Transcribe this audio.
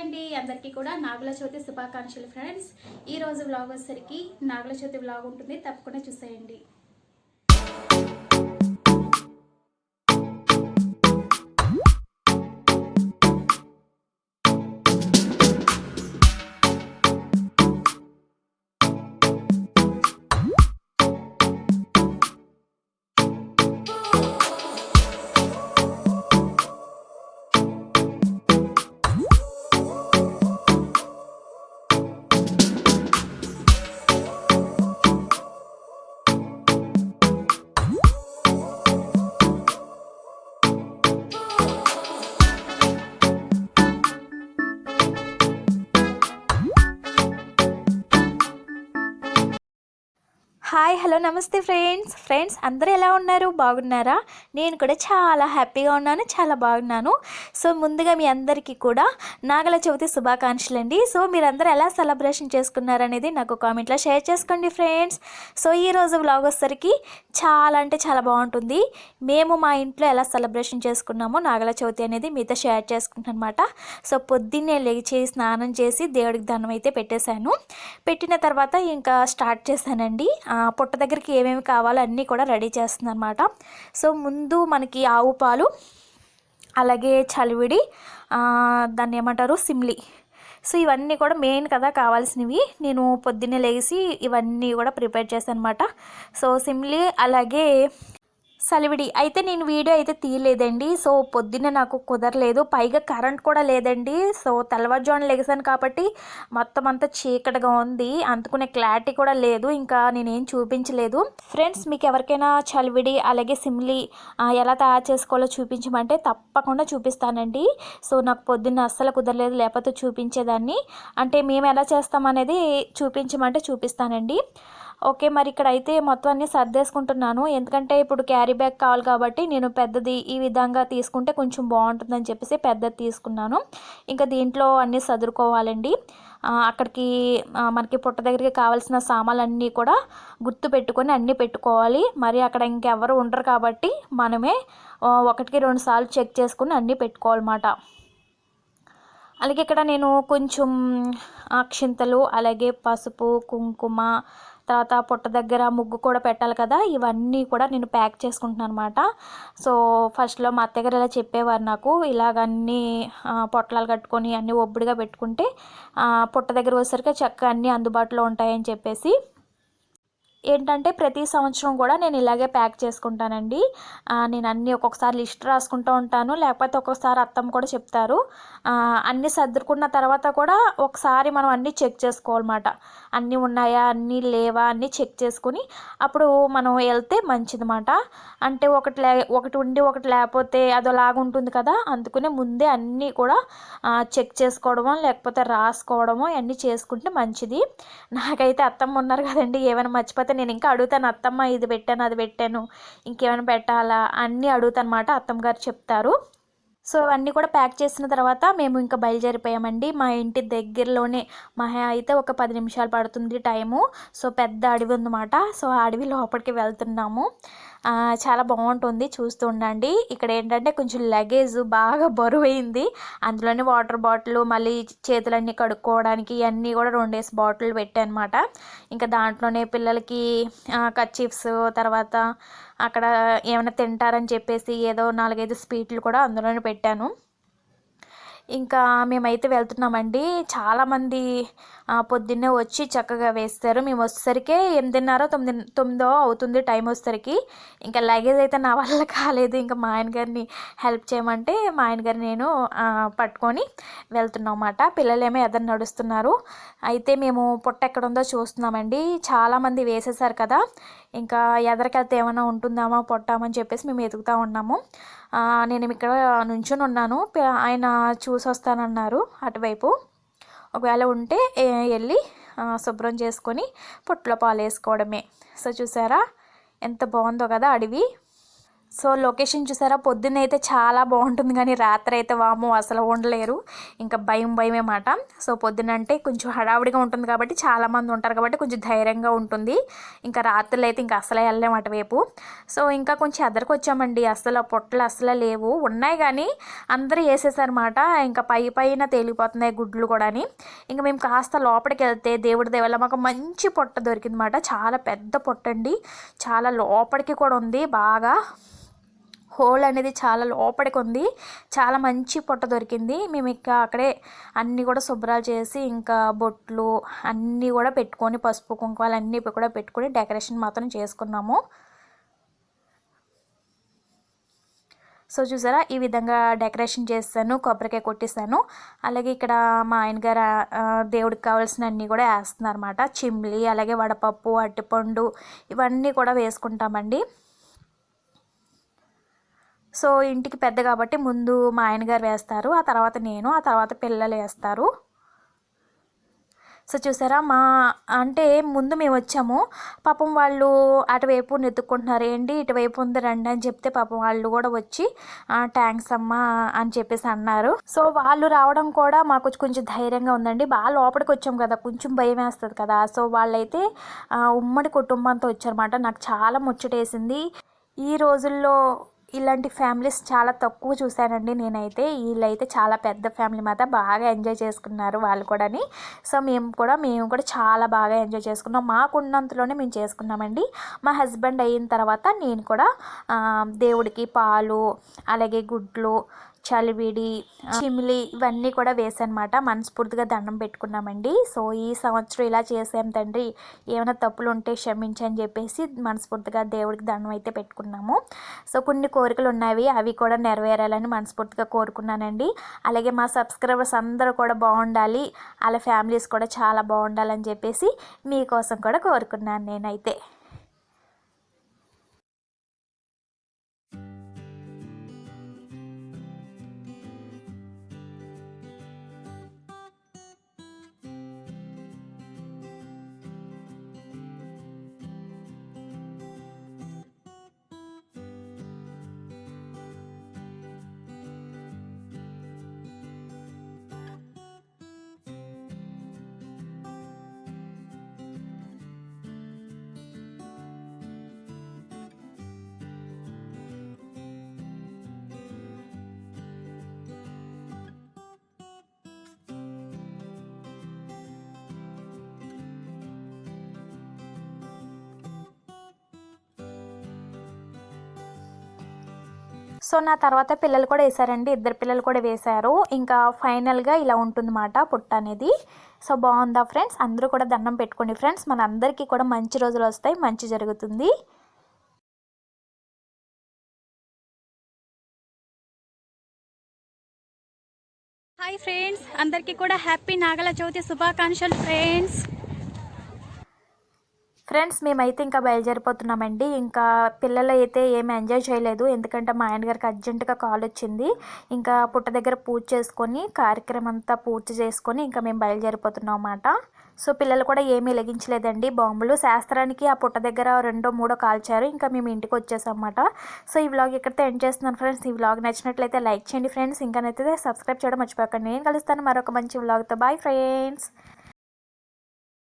అండి. అందరికీ కూడా నాగుల చవితి శుభాకాంక్షలు ఫ్రెండ్స్ ఈ రోజు వ్లాగ్ వచ్చేసరికి నాగుల చవితి వ్లాగ్ ఉంటుంది. తప్పకుండా చూసేయండి. Hi hello namaste friends. Friends అందరూ ఎలా ఉన్నారు? బాగున్నారా? నేను కూడా చాలా హ్యాపీగా ఉన్నాను చాలా బాగున్నాను. సో ముందుగా మీ అందరికీ కూడా నాగల చవితి శుభాకాంక్షలు అండి సో మీరందరూ ఎలా సెలబ్రేషన్ చేసుకున్నారనేది నాకు కామెంట్లో షేర్ చేసుకోండి ఫ్రెండ్స్. సో ఈరోజు బ్లాగ్ వచ్చేసరికి చాలా అంటే చాలా బాగుంటుంది. మేము మా ఇంట్లో ఎలా సెలబ్రేషన్ చేసుకున్నామో నాగల చవితి అనేది మీతో షేర్ చేసుకుంటాను అనమాట సో పొద్దున్నే లేచి స్నానం చేసి దేవుడికి దండం అయితే పెట్టేశాను. పెట్టిన తర్వాత ఇంకా స్టార్ట్ చేశానండి. పుట్ట దగ్గరికి ఏమేమి కావాలో అన్నీ కూడా రెడీ చేస్తుంది అనమాట సో ముందు మనకి ఆవు పాలు అలాగే చలివిడి దాన్ని ఏమంటారు సిమ్లి. సో ఇవన్నీ కూడా మెయిన్ కదా కావాల్సినవి. నేను పొద్దున్నే లేచి ఇవన్నీ కూడా ప్రిపేర్ చేశాను అనమాట సో సిమ్లీ అలాగే సలివిడి. అయితే నేను వీడియో అయితే తీయలేదండి. సో పొద్దున్నే నాకు కుదరలేదు. పైగా కరెంట్ కూడా లేదండి. సో తెల్లవారుజామున లెగసాను కాబట్టి మొత్తం అంతా చీకటిగా ఉంది. అందుకునే క్లారిటీ కూడా లేదు. ఇంకా నేనేం చూపించలేదు. ఫ్రెండ్స్ మీకు ఎవరికైనా చలివిడి అలాగే సిమ్లి ఎలా తయారు చేసుకోవాలో చూపించమంటే తప్పకుండా చూపిస్తానండి. సో నాకు పొద్దున్న అస్సలు కుదరలేదు లేకపోతే చూపించేదాన్ని. అంటే మేము ఎలా చేస్తామనేది చూపించమంటే చూపిస్తానండి. ఓకే మరి ఇక్కడ అయితే మొత్తం అన్నీ సర్దేసుకుంటున్నాను. ఎందుకంటే ఇప్పుడు క్యారీ బ్యాగ్ కావాలి కాబట్టి నేను పెద్దది ఈ విధంగా తీసుకుంటే కొంచెం బాగుంటుందని చెప్పేసి పెద్దది తీసుకున్నాను. ఇంకా దీంట్లో అన్నీ సదురుకోవాలండి. అక్కడికి మనకి పుట్ట దగ్గరికి కావాల్సిన సామాన్లన్నీ కూడా గుర్తు పెట్టుకొని అన్నీ పెట్టుకోవాలి. మరి అక్కడ ఇంకెవరు ఉండరు కాబట్టి మనమే ఒకటికి రెండు సార్లు చెక్ చేసుకుని అన్నీ పెట్టుకోవాలన్నమాట. అలాగే ఇక్కడ నేను కొంచెం అక్షింతలు అలాగే పసుపు కుంకుమ తర్వాత పుట్ట దగ్గర ముగ్గు కూడా పెట్టాలి కదా ఇవన్నీ కూడా నేను ప్యాక్ చేసుకుంటున్నాను అనమాట సో ఫస్ట్లో మా అత్తగారు గారు ఇలా చెప్పేవారు నాకు ఇలాగన్నీ పొట్లాలు కట్టుకొని అన్నీ ఒబ్బడిగా పెట్టుకుంటే పొట్ట పుట్ట దగ్గర వచ్చేసరికి చక్క అన్నీ అందుబాటులో ఉంటాయని చెప్పేసి. ఏంటంటే ప్రతి సంవత్సరం కూడా నేను ఇలాగే ప్యాక్ చేసుకుంటానండి. నేను అన్నీ ఒక్కొక్కసారి లిస్ట్ రాసుకుంటూ ఉంటాను. లేకపోతే ఒక్కొక్కసారి అత్తమ్మ కూడా చెప్తారు. అన్నీ సర్దుకున్న తర్వాత కూడా ఒకసారి మనం అన్నీ చెక్ చేసుకోవాలన్నమాట. అన్నీ ఉన్నాయా? అన్నీ లేవా? అన్నీ చెక్ చేసుకుని అప్పుడు మనం వెళ్తే మంచిదన్నమాట. అంటే ఒకటి లే ఒకటి ఉండి ఒకటి లేకపోతే అదోలాగా ఉంటుంది కదా. అందుకనే ముందే అన్నీ కూడా చెక్ చేసుకోవడమో లేకపోతే రాసుకోవడమో అన్నీ చేసుకుంటే మంచిది. నాకైతే అత్తమ్మ ఉన్నారు కదండి. ఏమైనా మర్చిపోతే నేను ఇంకా అడుగుతాను అత్తమ్మ ఇది పెట్టాను అది పెట్టాను ఇంకేమైనా పెట్టాలా? అన్నీ అడుగుతాను అనమాట అత్తమ్మ గారు చెప్తారు. సో అవన్నీ కూడా ప్యాక్ చేసిన తర్వాత మేము ఇంకా బయలుదేరిపోయామండి. మా ఇంటి దగ్గరలోనే మహా అయితే ఒక పది నిమిషాలు పడుతుంది టైము. సో పెద్ద అడవి ఉందన్నమాట. సో ఆ అడవి లోపలికి వెళ్తున్నాము. చాలా బాగుంటుంది. చూస్తూ ఉండండి. ఇక్కడ ఏంటంటే కొంచెం లగేజ్ బాగా బరువైంది. అందులోనే వాటర్ బాటిల్ మళ్ళీ చేతులన్నీ కడుక్కోవడానికి ఇవన్నీ కూడా రెండేసి బాటిల్ పెట్టానమాట. ఇంకా దాంట్లోనే పిల్లలకి కచ్చిప్స్ తర్వాత అక్కడ ఏమైనా తింటారని చెప్పేసి ఏదో నాలుగైదు స్వీట్లు కూడా అందులోనే పెట్టాను. ఇంకా మేమైతే వెళ్తున్నామండి. చాలామంది పొద్దున్నే వచ్చి చక్కగా వేస్తారు. మేము వచ్చేసరికి ఎనిమిదిన్నర తొమ్మిది తొమ్మిదో అవుతుంది టైం వచ్చేసరికి. ఇంకా లగేజ్ అయితే నా వల్ల కాలేదు. ఇంకా మా ఆయన గారిని హెల్ప్ చేయమంటే మా ఆయన గారిని నేను పట్టుకొని వెళ్తున్నాం అన్నమాట పిల్లలేమో ఎదరు నడుస్తున్నారు. అయితే మేము పుట్ట ఎక్కడ ఉందో చూస్తున్నామండి. చాలామంది వేసేసారు కదా. ఇంకా ఎదరికెళ్తే ఏమైనా ఉంటుందామా పొట్టామని చెప్పేసి మేము ఎదుగుతూ ఉన్నాము. నేను ఇక్కడ నుంచొని ఉన్నాను. ఆయన చూసి వస్తానన్నారు అటువైపు. ఒకవేళ ఉంటే వెళ్ళి శుభ్రం చేసుకొని పొట్టులో పాలు వేసుకోవడమే సో చూసారా? ఎంత బాగుందో కదా అడవి. సో లొకేషన్ చూసారా? పొద్దున్న అయితే చాలా బాగుంటుంది కానీ రాత్రి అయితే వాము అసలు ఉండలేరు. ఇంకా భయం భయం మాట. సో పొద్దున అంటే కొంచెం హడావుడిగా ఉంటుంది కాబట్టి చాలామంది ఉంటారు కాబట్టి కొంచెం ధైర్యంగా ఉంటుంది. ఇంకా రాత్రులు అయితే ఇంకా అసలే వెళ్ళలేం అటువైపు. సో ఇంకా కొంచెం ఎదరికి వచ్చామండి. అసలు పొట్టలు అసలు లేవు. ఉన్నాయి కానీ అందరూ వేసేసారన్నమాట ఇంకా పై పైన తేలిపోతున్నాయి గుడ్లు కూడా ఇంకా మేము కాస్త లోపలికి వెళ్తే దేవుడి దేవల్ల మాకు మంచి పొట్ట దొరికిందన్నమాట చాలా పెద్ద పొట్ట అండి చాలా లోపలికి కూడా ఉంది బాగా. హోల్ అనేది చాలా లోపలికి ఉంది. చాలా మంచి పొట్ట దొరికింది. మేము ఇంకా అక్కడే అన్నీ కూడా శుభ్రాలు చేసి ఇంకా బొట్లు అన్నీ కూడా పెట్టుకొని పసుపు కుంకుమలు అన్నీ కూడా పెట్టుకొని డెకరేషన్ మాత్రం చేసుకున్నాము. సో చూసారా? ఈ విధంగా డెకరేషన్ చేస్తాను కొబ్బరికాయ కొట్టేసాను అలాగే ఇక్కడ మా ఆయన గారు దేవుడికి కావాల్సిన అన్నీ కూడా వేస్తున్నారు అనమాట చిమ్లి అలాగే వడపప్పు అరటిపండు ఇవన్నీ కూడా వేసుకుంటామండి. సో ఇంటికి పెద్ద కాబట్టి ముందు మా ఆయన గారు వేస్తారు ఆ తర్వాత నేను ఆ తర్వాత పిల్లలు వేస్తారు. సో చూసారా మా అంటే ముందు మేము వచ్చాము. పాపం వాళ్ళు అటువైపు నెత్తుకుంటున్నారు ఏంటి ఇటువైపు ఉంది రండి అని చెప్తే పాపం వాళ్ళు కూడా వచ్చి థ్యాంక్స్ అమ్మా అని చెప్పేసి అన్నారు. సో వాళ్ళు రావడం కూడా మాకు కొంచెం ధైర్యంగా ఉందండి. బాగా లోపలికి వచ్చాం కదా కొంచెం భయం వేస్తుంది కదా. సో వాళ్ళైతే ఉమ్మడి కుటుంబంతో వచ్చారన్నమాట. నాకు చాలా ముచ్చటేసింది. ఈ రోజుల్లో ఇలాంటి ఫ్యామిలీస్ చాలా తక్కువ చూశానండి నేనైతే. వీళ్ళైతే చాలా పెద్ద ఫ్యామిలీ మాట బాగా ఎంజాయ్ చేసుకున్నారు వాళ్ళు కూడాని. సో మేము కూడా మేము కూడా చాలా బాగా ఎంజాయ్ చేసుకున్నాం. మాకున్నంతలోనే మేము చేసుకున్నామండి. మా హస్బెండ్ అయిన తర్వాత నేను కూడా దేవుడికి పాలు అలాగే గుడ్లు చలివిడి చిమిలి ఇవన్నీ కూడా వేసానమాట. మనస్ఫూర్తిగా దండం పెట్టుకున్నామండి. సో ఈ సంవత్సరం ఇలా చేసాం తండ్రి ఏమైనా తప్పులు ఉంటే క్షమించని చెప్పేసి మనస్ఫూర్తిగా దేవుడికి దండం అయితే పెట్టుకున్నాము. సో కొన్ని కోరికలు ఉన్నవి అవి కూడా నెరవేరాలని మనస్ఫూర్తిగా కోరుకున్నానండి. అలాగే మా సబ్స్క్రైబర్స్ అందరూ కూడా బాగుండాలి వాళ్ళ ఫ్యామిలీస్ కూడా చాలా బాగుండాలని చెప్పేసి మీకోసం కూడా కోరుకున్నాను నేనైతే. సో నా తర్వాత పిల్లలు కూడా వేసారండి ఇద్దరు పిల్లలు కూడా వేశారు. ఇంకా ఫైనల్గా ఇలా ఉంటుందన్నమాట పుట్ట అనేది. సో బాగుందా ఫ్రెండ్స్? అందరూ కూడా దండం పెట్టుకోండి ఫ్రెండ్స్. మన అందరికీ కూడా మంచి రోజులు వస్తాయి. మంచి జరుగుతుంది. హాయ్ ఫ్రెండ్స్ అందరికీ కూడా హ్యాపీ నాగల చవితి శుభాకాంక్షలు ఫ్రెండ్స్ ఫ్రెండ్స్ మేమైతే ఇంకా బయలుదేరిపోతున్నామండి. ఇంకా పిల్లలు అయితే ఏమి ఎంజాయ్ చేయలేదు. ఎందుకంటే మా ఆయన గారికి అర్జెంటుగా కాల్ వచ్చింది. ఇంకా పుట్ట దగ్గర పూజ చేసుకొని కార్యక్రమం అంతా పూర్తి చేసుకొని ఇంకా మేము బయలుదేరిపోతున్నాం అన్నమాట. సో పిల్లలు కూడా ఏమీ లెగించలేదండి. బాంబులు శాస్త్రానికి ఆ పుట్ట దగ్గర రెండో మూడో కాల్చారు. ఇంకా మేము ఇంటికి వచ్చేసాం సో ఈ వ్లాగ్ ఇక్కడితో ఎండ్ చేస్తున్నాను ఫ్రెండ్స్. ఈ వ్లాగ్ నచ్చినట్లయితే లైక్ చేయండి ఫ్రెండ్స్. ఇంకా నచ్చితే సబ్స్క్రైబ్ చేయడం మర్చిపోకండి. నేను కలుస్తాను మరొక మంచి వ్లాగ్తో. Bye friends.